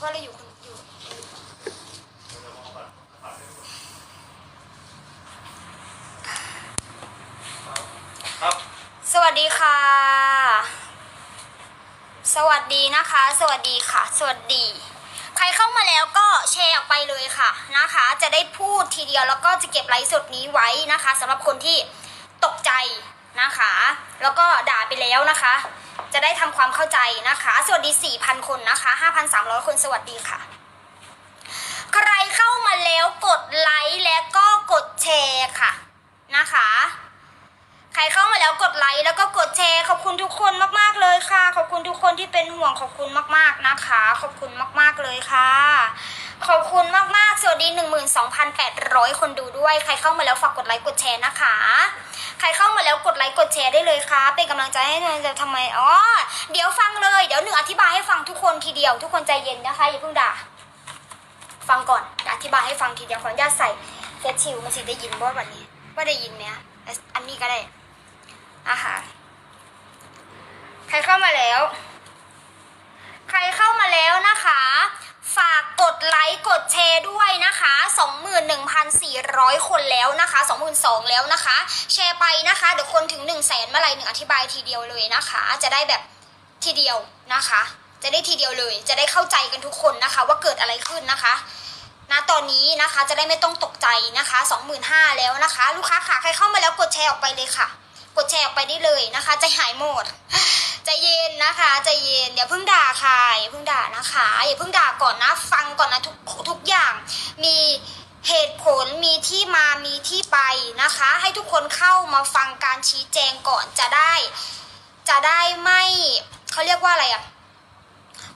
พราะเราอยู่คนอยู่ครับ สวัสดีค่ะ สวัสดีนะคะ สวัสดีค่ะ สวัสดี ใครเข้ามาแล้วก็แชร์ออกไปเลยค่ะนะคะ จะได้พูดทีเดียวแล้วก็จะเก็บไลฟ์สดนี้ไว้นะคะสำหรับคนที่ตกใจนะคะ แล้วก็ด่าไปแล้วนะคะ จะได้ทำความเข้าใจนะคะ สวัสดี 4,000 คนนะคะ 5,300 คนสวัสดีค่ะ ใครเข้ามาแล้วกดไลค์และก็กดแชร์ค่ะนะคะ ใครเข้ามาแล้วกดไลค์แล้วก็กดแชร์ขอบคุณทุกคนมากๆเลยค่ะ ขอบคุณทุกคนที่เป็นห่วงขอบคุณมากๆนะคะ ขอบคุณมากๆเลยค่ะ ขอบคุณมากๆ สวัสดี 12,800 คนดูด้วย ใครเข้ามาแล้วฝากกดไลค์กดแชร์นะคะ ใครเข้ามาแล้วกดไลค์กดแชร์ได้เลยค่ะ เป็นกำลังใจให้หน่อจะทำไม อ๋อ เดี๋ยวฟังเลย เดี๋ยวหนึ่งอธิบายให้ฟังทุกคนทีเดียว ทุกคนใจเย็นนะคะอย่าเพิ่งด่า ฟังก่อนอธิบายให้ฟังทีเดียวขออนุญาตใส่เฟซชิลมันสิได้ยินว่าวันนี้ว่าได้ยินไหมอะอันนี้ก็ได้อาหารใครเข้ามาแล้ว ใครเข้ามาแล้วนะคะ ฝากกดไลค์กดแชร์ด้วยนะคะ 1,200 คนแล้วนะคะ22,000แล้วนะคะ แชร์ไปนะคะเดี๋ยวคนถึง 1 0 0 0 0แสนเมื่อไหร่หนึ่งอธิบายทีเดียวเลยนะคะ จะได้แบบทีเดียวนะคะ จะได้ทีเดียวเลย จะได้เข้าใจกันทุกคนนะคะ ว่าเกิดอะไรขึ้นนะคะณตอนนี้นะคะจะได้ไม่ต้องตกใจนะคะ 25,000แล้วนะคะ ลูกค้าค่ะใครเข้ามาแล้วกดแชร์ออกไปเลยค่ะ กดแชร์ออกไปได้เลยนะคะใจหายหมดใจเย็นนะคะใจเย็นอย่าเพิ่งด่าค่ะอย่าเพิ่งด่านะคะอย่าเพิ่งด่าก่อนนะ ฟังก่อนนะทุกทุกอย่าง มีเหตุผลมี ที่ไปนะคะ ให้ทุกคนเข้ามาฟังการชี้แจงก่อนจะได้ จะได้ไม่เขาเรียกว่าอะไรอะ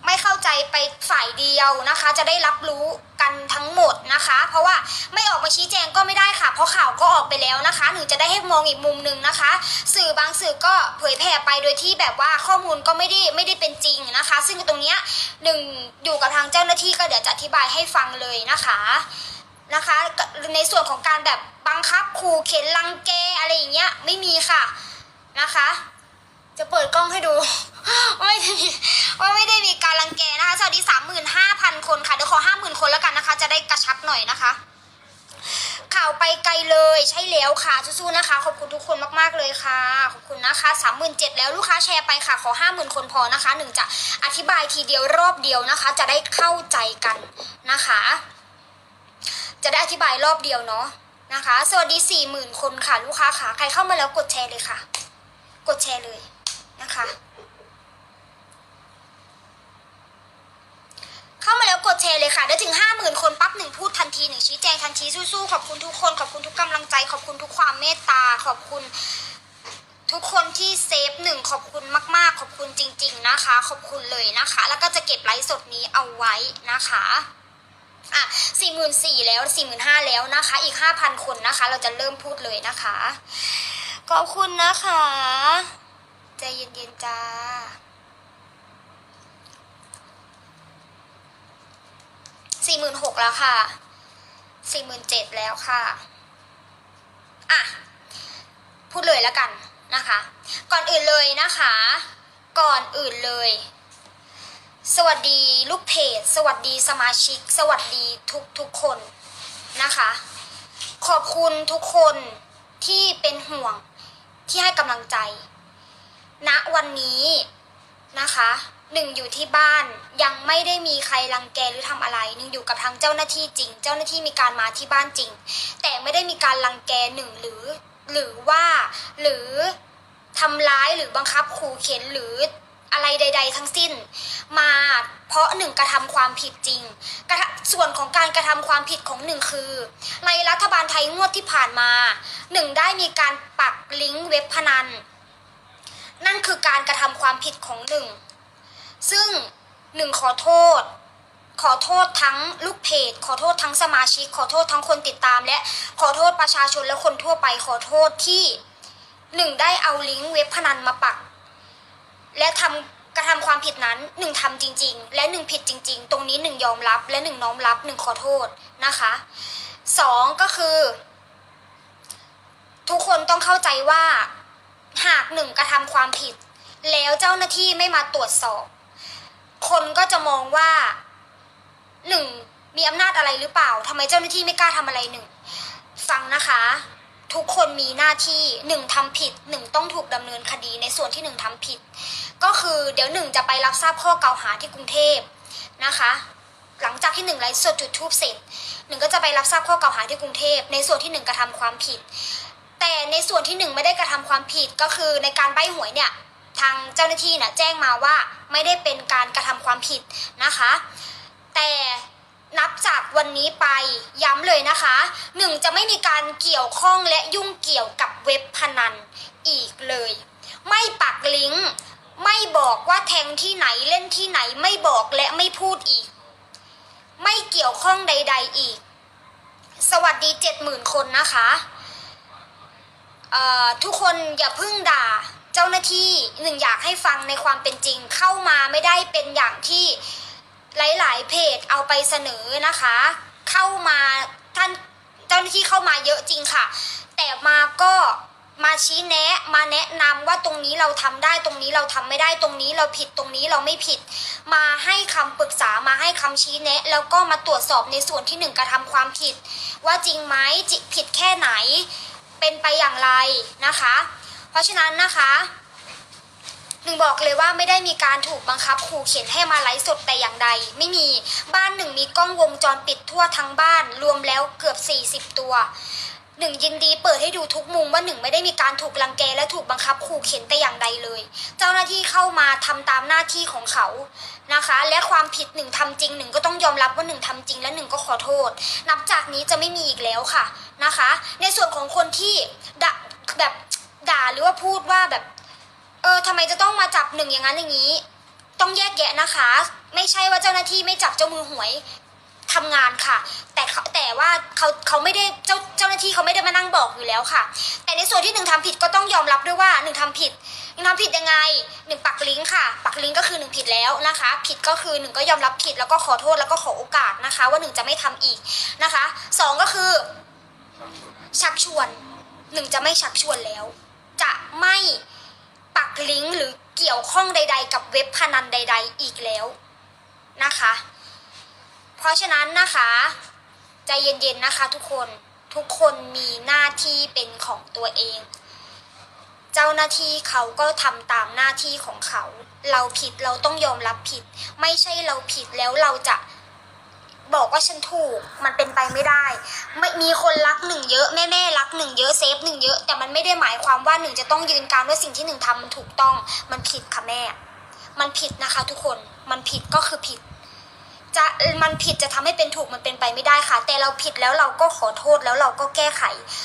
ไม่เข้าใจไปฝ่ายเดียวนะคะ จะได้รับรู้กันทั้งหมดนะคะ เพราะว่าไม่ออกมาชี้แจงก็ไม่ได้ค่ะ เพราะข่าวก็ออกไปแล้วนะคะหนูจะได้ให้มองอีกมุมหนึ่งนะคะ สื่อบางสื่อก็เผยแพร่ไปโดยที่แบบว่าข้อมูลก็ไม่ได้ไม่ได้เป็นจริงนะคะ ซึ่งตรงเนี้ยหนึ่งอยู่กับทางเจ้าหน้าที่ก็เดี๋ยวจะอธิบายให้ฟังเลยนะคะ นะคะในส่วนของการแบบบังคับขู่เข็นรังแกอะไรอย่างเงี้ยไม่มีค่ะนะคะ จะเปิดกล้องให้ดูไม่ได้มีว่าไม่ได้มีการรังแกนะคะสวัสดีสามหมื่นห้าพันคนค่ะเดี๋ยวขอห้าหมื่นคนแล้วกันนะคะ จะได้กระชับหน่อยนะคะ ข่าวไปไกลเลยใช่แล้วค่ะสู้ๆนะคะขอบคุณทุกคนมากๆเลยค่ะขอบคุณนะคะสามหมื่นเจ็ดแล้วลูกค้าแชร์ไปค่ะขอห้าหมื่นคนพอนะคะหนึ่งจะอธิบายทีเดียวรอบเดียวนะคะ จะได้เข้าใจกันนะคะ จะได้อธิบายรอบเดียวเนาะนะคะ สวัสดีสี่หมื่นคนค่ะลูกค้าค่ะ ใครเข้ามาแล้วกดแชร์เลยค่ะ กดแชร์เลยนะคะ เข้ามาแล้วกดแชร์เลยค่ะได้ถึงห้าหมื่นคนปั๊บหนึ่งพูดทันทีหนึ่งชี้แจงทันทีสู้ๆขอบคุณทุกคนขอบคุณทุกกำลังใจ ขอบคุณทุกความเมตตาขอบคุณทุกคนที่เซฟหนึ่งขอบคุณมาก ๆ ขอบคุณจริง ๆ นะคะ ขอบคุณเลยนะคะ แล้วก็จะเก็บไลฟ์สดนี้เอาไว้นะคะ อะสี่หมื่นสี่แล้วสี่หมื่นห้าแล้วนะคะ อีกห้าพันคนนะคะ เราจะเริ่มพูดเลยนะคะ ขอบคุณนะคะใจเย็นๆจ้าสี่หมื่นหกแล้วค่ะสี่หมื่นเจ็ดแล้วค่ะ อะ พูดเลยแล้วกันนะคะ ก่อนอื่นเลยนะคะ ก่อนอื่นเลย สวัสดีลูกเพจ สวัสดีสมาชิก สวัสดีทุกทุกคนนะคะ ขอบคุณทุกคนที่เป็นห่วงที่ให้กำลังใจณวันนี้นะคะหนึ่งอยู่ที่บ้านยังไม่ได้มีใครรังแกหรือทำอะไรหนึ่งอยู่กับทางเจ้าหน้าที่จริง เจ้าหน้าที่มีการมาที่บ้านจริง แต่ไม่ได้มีการรังแกหนึ่งหรือ หรือว่าหรือทำร้ายหรือบังคับขู่เข็นหรือ อะไรใด ๆ ทั้งสิ้น มาเพราะหนึ่งกระทำความผิดจริงกระส่วนของการกระทำความผิดของหนึ่งคือ ในรัฐบาลไทยงวดที่ผ่านมาหนึ่งได้มีการปักลิงก์เว็บพนัน นั่นคือการกระทำความผิดของหนึ่งซึ่งหนึ่งขอโทษ ขอโทษทั้งลูกเพจ ขอโทษทั้งสมาชิก ขอโทษทั้งคนติดตาม และขอโทษประชาชนและคนทั่วไปขอโทษที่หนึ่งได้เอาลิงก์เว็บพนันมาปัก และทำกระทำความผิดนั้นหนึ่งทำจริง ๆ และหนึ่งผิดจริง ๆ ตรงนี้หนึ่งยอมรับ และหนึ่งน้อมรับหนึ่งขอโทษนะคะสองก็คือ ทุกคนต้องเข้าใจว่า หากหนึ่งกระทำความผิด แล้วเจ้าหน้าที่ไม่มาตรวจสอบ คนก็จะมองว่าหนึ่งมีอำนาจอะไรหรือเปล่าทำไมเจ้าหน้าที่ไม่กล้าทำอะไรหนึ่งฟังนะคะ ทุกคนมีหน้าที่หนึ่งทำผิดหนึ่งต้องถูกดำเนินคดีในส่วนที่หนึ่งทำผิด ก็คือเดี๋ยวหนึ่งจะไปรับทราบข้อกล่าวหาที่กรุงเทพนะคะ หลังจากที่หนึ่งไลฟ์สดจุดทูบเสร็จหนึ่งก็จะไปรับทราบข้อกล่าวหาที่กรุงเทพในส่วนที่หนึ่งกระทำความผิด แต่ในส่วนที่หนึ่งไม่ได้กระทำความผิดก็คือในการใบหวยเนี่ยทางเจ้าหน้าที่เนี่ยแจ้งมาว่าไม่ได้เป็นการกระทำความผิดนะคะ แต่นับจากวันนี้ไปย้ำเลยนะคะหนึ่งจะไม่มีการเกี่ยวข้องและยุ่งเกี่ยวกับเว็บพนันอีกเลย ไม่ปักลิงก์ ไม่บอกว่าแทงที่ไหนเล่นที่ไหนไม่บอกและไม่พูดอีก ไม่เกี่ยวข้องใด ๆอีก สวัสดีเจ็ดหมื่นคนนะคะทุกคนอย่าพึ่งด่าเจ้าหน้าที่หนึ่งอยากให้ฟังในความเป็นจริงเข้ามาไม่ได้เป็นอย่างที่หลาย ๆ เพจเอาไปเสนอนะคะ เข้ามาท่านเจ้าหน้าที่เข้ามาเยอะจริงค่ะ แต่มาก็ มาชี้แนะมาแนะนำว่าตรงนี้เราทำได้ตรงนี้เราทำไม่ได้ตรงนี้เราผิดตรงนี้เราไม่ผิด มาให้คำปรึกษามาให้คำชี้แนะ แล้วก็มาตรวจสอบในส่วนที่หนึ่งกระทำความผิด ว่าจริงไหมจิผิดแค่ไหน เป็นไปอย่างไรนะคะ เพราะฉะนั้นนะคะหนึ่งบอกเลยว่าไม่ได้มีการถูกบังคับขู่เข็นให้มาไลฟ์สดแต่อย่างใด ไม่มีบ้านหนึ่งมีกล้องวงจรปิดทั่วทั้งบ้านรวมแล้วเกือบ 40 ตัว หนึ่งยินดีเปิดให้ดูทุกมุมว่าหนึ่งไม่ได้มีการถูกลังแกและถูกบังคับขู่เข็นแต่อย่างใดเลย เจ้าหน้าที่เข้ามาทำตามหน้าที่ของเขานะคะ และความผิดหนึ่งทำจริงหนึ่งก็ต้องยอมรับว่าหนึ่งทำจริงและหนึ่งก็ขอโทษ นับจากนี้จะไม่มีอีกแล้วค่ะนะคะ ในส่วนของคนที่ด่าแบบด่าหรือว่าพูดว่าแบบเออทำไมจะต้องมาจับหนึ่งอย่างนั้นอย่างนี้ ต้องแยกแยะนะคะ ไม่ใช่ว่าเจ้าหน้าที่ไม่จับเจ้ามือหวยทำงานค่ะ แต่เขาแต่ว่าเขาเขาไม่ได้เจ้า น้าที่เขาไม่ได้มานั่งบอกอยู่แล้วค่ะ แต่ในส่วนที่หนึ่งทำผิดก็ต้องยอมรับด้วยว่าหนึ่งทำผิดหนึ่งทำผิดยังไงหนึ่งปักลิงก์ค่ะ ปักลิงก์ก็คือหนึ่งผิดแล้วนะคะ ผิดก็คือหนึ่งก็ยอมรับผิดแล้วก็ขอโทษแล้วก็ขอโอกาสนะคะ ว่าหนึ่งจะไม่ทำอีกนะคะสองก็คือ ชักชวนหนึ่งจะไม่ชักชวนแล้ว จะไม่ปักลิงก์หรือเกี่ยวข้องใด ๆ กับเว็บพนันใด ๆ อีกแล้วนะคะ เพราะฉะนั้นนะคะ ใจเย็นๆนะคะทุกคน ทุกคนมีหน้าที่เป็นของตัวเอง เจ้าหน้าที่เขาก็ทำตามหน้าที่ของเขา เราผิดเราต้องยอมรับผิด ไม่ใช่เราผิดแล้วเราจะบอกว่าฉันถูกมันเป็นไปไม่ได้ ไม่มีคนรักหนึ่งเยอะแม่แม่ๆรักหนึ่งเยอะเซฟหนึ่งเยอะแต่มันไม่ได้หมายความว่าหนึ่งจะต้องยืนการว่าสิ่งที่หนึ่งทำมันถูกต้อง มันผิดค่ะแม่ มันผิดนะคะทุกคนมันผิดก็คือผิด จะมันผิดจะทำให้เป็นถูกมันเป็นไปไม่ได้ค่ะ แต่เราผิดแล้วเราก็ขอโทษแล้วเราก็แก้ไข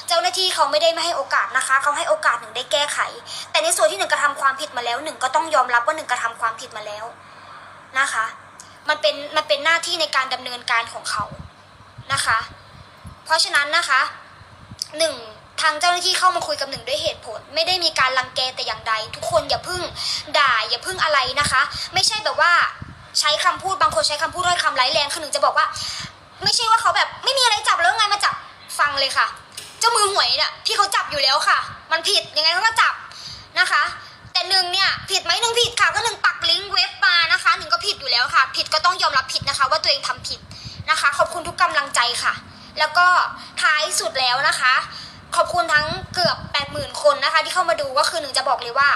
เจ้าหน้าที่เขาไม่ได้ไม่ให้โอกาสนะคะ เขาให้โอกาสหนึ่งได้แก้ไข แต่ในส่วนที่หนึ่งกระทำความผิดมาแล้วหนึ่งก็ต้องยอมรับว่าหนึ่งกระทำความผิดมาแล้วนะคะ มันเป็นมันเป็นหน้าที่ในการดำเนินการของเขานะคะ เพราะฉะนั้นนะคะหนึ่งทางเจ้าหน้าที่เข้ามาคุยกับหนึ่งด้วยเหตุผล ไม่ได้มีการรังแกแต่อย่างใด ทุกคนอย่าพึ่งด่าอย่าพึ่งอะไรนะคะ ไม่ใช่แบบว่า ใช้คำพูดบางคนใช้คำพูดด้วยคำไร้แรงคือหนึ่งจะบอกว่า ไม่ใช่ว่าเขาแบบไม่มีอะไรจับแล้วไงมาจับฟังเลยค่ะ เจ้ามือหวยเนี่ยที่เขาจับอยู่แล้วค่ะ มันผิดยังไงเขาก็จับนะคะ แต่หนึ่งเนี่ยผิดไหมหนึ่งผิดค่ะก็หนึ่งปักลิงก์เว็บมานะคะหนึ่งก็ผิดอยู่แล้วค่ะ ผิดก็ต้องยอมรับผิดนะคะ ว่าตัวเองทำผิดนะคะ ขอบคุณทุกกำลังใจค่ะ แล้วก็ท้ายสุดแล้วนะคะ ขอบคุณทั้งเกือบแปดหมื่นคนนะคะ ที่เข้ามาดูก็คือหนึ่งจะบอกเลยว่า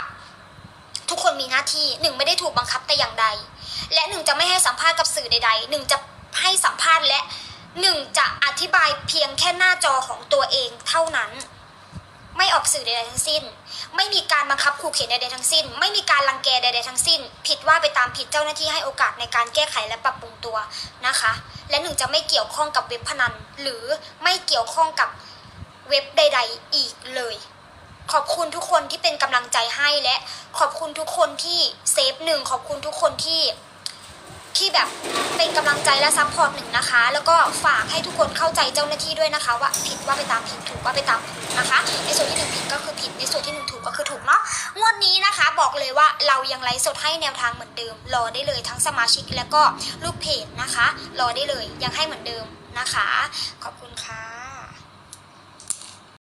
ทุกคนมีหน้าที่หนึ่งไม่ได้ถูกบังคับแต่อย่างใด และหนึ่งจะไม่ให้สัมภาษณ์กับสื่อใดๆหนึ่งจะให้สัมภาษณ์และหนึ่งจะอธิบายเพียงแค่หน้าจอของตัวเองเท่านั้น ไม่ออกสื่อใดๆทั้งสิ้น ไม่มีการบังคับขู่เข็นใดๆทั้งสิ้น ไม่มีการรังแกใดๆทั้งสิ้น ผิดว่าไปตามผิดเจ้าหน้าที่ให้โอกาสในการแก้ไขและปรับปรุงตัวนะคะ และหนึ่งจะไม่เกี่ยวข้องกับเว็บพนัน หรือไม่เกี่ยวข้องกับเว็บใด ๆ อีกเลย ขอบคุณทุกคนที่เป็นกำลังใจให้และขอบคุณทุกคนที่เซฟหนึ่งขอบคุณทุกคนที่ที่แบบเป็นกำลังใจและซัพพอร์ตหนึ่งนะคะ แล้วก็ฝากให้ทุกคนเข้าใจเจ้าหน้าที่ด้วยนะคะ ว่าผิดว่าไปตามผิดถูกว่าไปตามถูกนะคะ ในส่วนที่หนึ่งผิดก็คือผิดในส่วนที่หนึ่งถูกก็คือถูกเนาะงวดนี้นะคะบอกเลยว่าเรายังไลฟ์สดให้แนวทางเหมือนเดิม รอได้เลยทั้งสมาชิกแล้วก็ลูกเพจนะคะ รอได้เลยยังให้เหมือนเดิมนะคะ ขอบคุณค่ะ